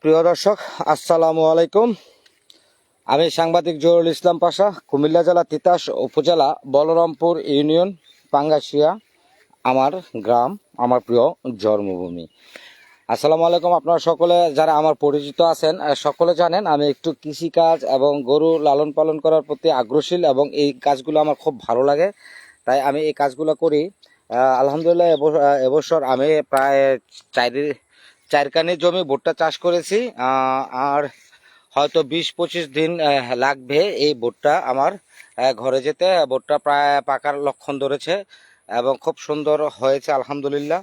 প্রিয় দর্শক, আসসালামু আলাইকুম। আমি সাংবাদিক জহুরুল ইসলাম পাশা, কুমিল্লা জেলা তিতাস উপজেলা, বলরামপুর ইউনিয়ন, পাঙ্গাশিয়া, আমার গ্রাম, আমার প্রিয় জন্মভূমি। আসসালামু আলাইকুম আপনারা সকলে, যারা আমার পরিচিত আছেন সকলে জানেন আমি একটু কৃষিকাজ এবং গরু লালন পালন করার প্রতি আগ্রহশীল এবং এই কাজগুলো আমার খুব ভালো লাগে। তাই আমি এই কাজগুলো করি। আলহামদুলিল্লাহ এবছর আমি প্রায় চারি চারখানি জমি ভুট্টা চাষ করেছি আর হয়তো বিশ পঁচিশ দিন লাগবে এই ভুট্টা আমার ঘরে যেতে। ভুট্টা প্রায় পাকার লক্ষণ ধরেছে এবং খুব সুন্দর হয়েছে, আলহামদুলিল্লাহ।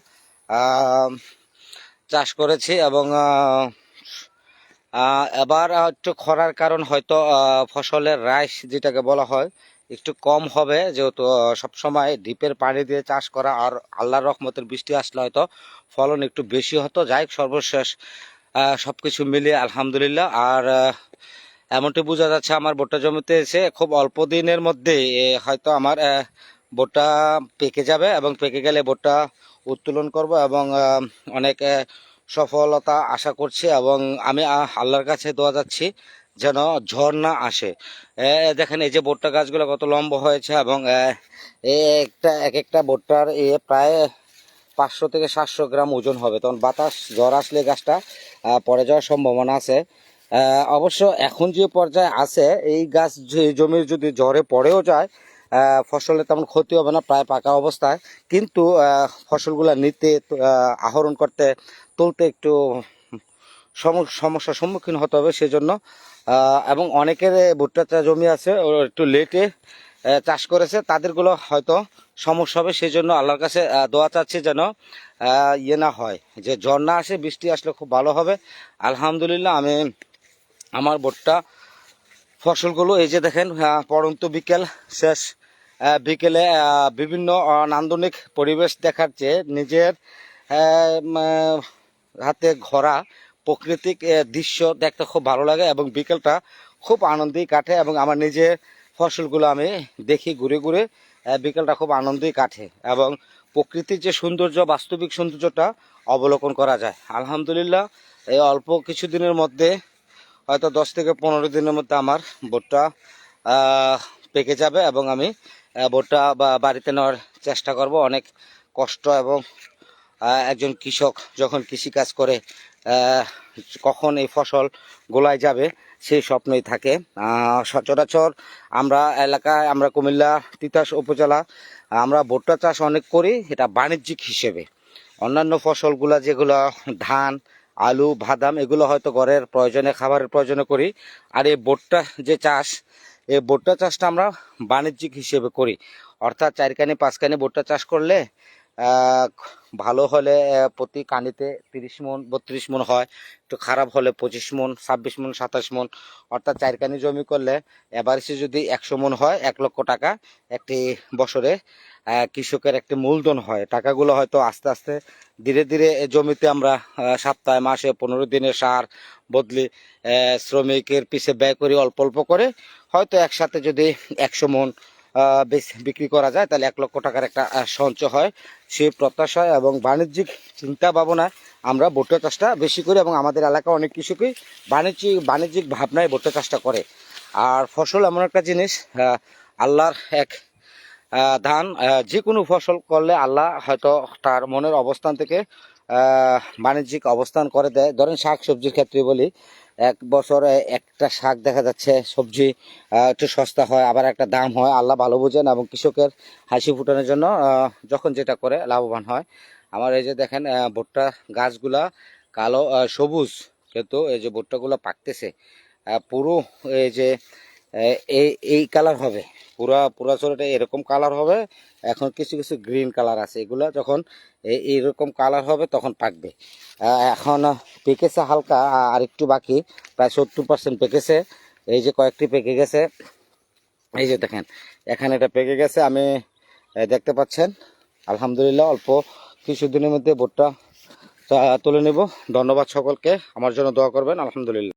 চাষ করেছি এবং এবার একটু খরার কারণ হয়তো ফসলের রাইস যেটাকে বলা হয় একটু কম হবে যেহেতু সবসময় ডিপের পানি দিয়ে চাষ করা আর আল্লাহর রহমতের বৃষ্টি আসলে হয়তো ফলন একটু বেশি হতো। যাই সর্বশেষ সব কিছু মিলিয়ে আলহামদুলিল্লাহ। আর এমনটি বোঝা যাচ্ছে আমার ভুট্টা জমিতে এসে খুব অল্প দিনের মধ্যে হয়তো আমার ভুট্টা পেকে যাবে এবং পেকে গেলে ভুট্টা উত্তোলন করব এবং অনেক সফলতা আশা করছি এবং আমি আল্লাহর কাছে দোয়া যাচ্ছি। যেন ঝড় না আসে দেখেন এই যে ভুট্টা গাছগুলো কত লম্বা হয়েছে এবং একটা, এক একটা ভুট্টার এ, প্রায় পাঁচশো থেকে সাতশো গ্রাম ওজন হবে। তখন বাতাস ঝড় আসলে গাছটা পড়ে যাওয়ার সম্ভাবনা আছে। অবশ্য এখন যে পর্যায়ে আছে, এই গাছ জমির যদি ঝড়ে পড়েও যায় ফসলের তেমন ক্ষতি হবে না, প্রায় পাকা অবস্থায়। কিন্তু ফসলগুলা নিতে আহরণ করতে, তুলতে একটু সমস্যার সম্মুখীন হতে হবে সেজন্য এবং অনেকের ভুট্টা জমি আছে একটু লেটে চাষ করেছে তাদেরগুলো হয়তো সমস্যা হবে সেই জন্য আল্লাহর কাছে দোয়া চাচ্ছি যেন ইয়ে না হয় যে না আসে বৃষ্টি আসলে খুব ভালো হবে। আলহামদুলিল্লাহ আমি আমার ভুট্টা ফসলগুলো এই যে দেখেন আহ, পড়ন্ত বিকেল শেষ বিকেলে বিভিন্ন নান্দনিক পরিবেশ দেখার চেয়ে নিজের হাতে ঘোরা প্রাকৃতিক দৃশ্য দেখতে খুব ভালো লাগে এবং বিকেলটা খুব আনন্দেই কাটে এবং আমার নিজের ফসলগুলো আমি দেখি ঘুরে ঘুরে বিকেলটা খুব আনন্দেই কাটে এবং প্রকৃতির যে সৌন্দর্য বাস্তবিক সৌন্দর্যটা অবলোকন করা যায়। আলহামদুলিল্লাহ এই অল্প কিছু দিনের মধ্যে হয়তো দশ থেকে পনেরো দিনের মধ্যে আমার আহ, পেকে যাবে এবং আমি আহ, ভুট্টা বা- বাড়িতে নেওয়ার চেষ্টা করব। অনেক কষ্ট এবং একজন কৃষক যখন কৃষিকাজ করে কখন এই ফসল গোলায় যাবে সেই স্বপ্নই থাকে। সচরাচর আমরা এলাকায়, আমরা কুমিল্লা তিতাস উপজেলা, আমরা ভুট্টা চাষ অনেক করি, এটা বাণিজ্যিক হিসেবে। অন্যান্য ফসলগুলা যেগুলো ধান, আলু, বাদাম, এগুলো হয়তো ঘরের প্রয়োজনে, খাবারের প্রয়োজনে করি। আর এই ভুট্টা যে চাষ, এই ভুট্টা চাষটা আমরা বাণিজ্যিক হিসেবে করি। অর্থাৎ চারকানি পাঁচকানি ভুট্টা চাষ করলে ভালো হলে প্রতি কানিতে তিরিশ মন, বত্রিশ মন হয়। একটু খারাপ হলে পঁচিশ মন, ছাব্বিশ মন, সাতাশ মন। অর্থাৎ চার কানি জমি করলে এভারেজে যদি একশো মন হয়, এক লক্ষ টাকা একটি বছরে কৃষকের একটি মূলধন হয়। টাকাগুলো হয়তো আস্তে আস্তে ধীরে ধীরে জমিতে আমরা সপ্তাহে, মাসে পনেরো দিনের সার বদলি শ্রমিকের পিছে ব্যয় করি অল্প অল্প করে। হয়তো একসাথে যদি একশো মন বিক্রি করা যায়, তাহলে এক লক্ষ টাকার একটা সঞ্চয় হয়। সেই প্রত্যাশায় এবং বাণিজ্যিক চিন্তা ভাবনায় আমরা ভুট্টা চাষটা বেশি করি এবং আমাদের এলাকা অনেক কৃষকই বাণিজ্যিক বাণিজ্যিক ভাবনায় ভুট্টা চাষটা করে। আর ফসল এমন একটা জিনিস আল্লাহর এক ধান যে কোনো ফসল করলে আল্লাহ হয়তো তার মনের অবস্থান থেকে বাণিজ্যিক অবস্থান করে দেয়। ধরেন শাক সবজির ক্ষেত্রে বলি এক বছরে একটা শাক দেখা যাচ্ছে, সবজি একটু সস্তা হয়, আবার একটা দাম হয়। আল্লাহ ভালো বোঝেন এবং কৃষকের হাসি ফুটানোর জন্য যখন যেটা করে লাভবান হয়। আমার এই যে দেখেন ভুট্টা গাছগুলা কালো সবুজ, কিন্তু এই যে ভুট্টাগুলো পাকতেছে পুরো এই যে এই এই কালার হবে। পুরা পুরা চোরাটা এরকম কালার হবে, এখন কিছু কিছু গ্রিন কালার আছে। এগুলা যখন এই এইরকম কালার হবে তখন পাকবে। এখন পেকেছে হালকা আর একটু বাকি, প্রায় সত্তর পার্সেন্ট পেকেছে। এই যে কয়েকটি পেকে গেছে, এই যে দেখেন, এখানে এটা পেকে গেছে, আমি দেখতে পাচ্ছেন, আলহামদুলিল্লাহ, অল্প কিছুদিনের মধ্যে ভুট্টা তুলে নেব। ধন্যবাদ সকলকে, আমার জন্য দোয়া করবেন, আলহামদুলিল্লাহ।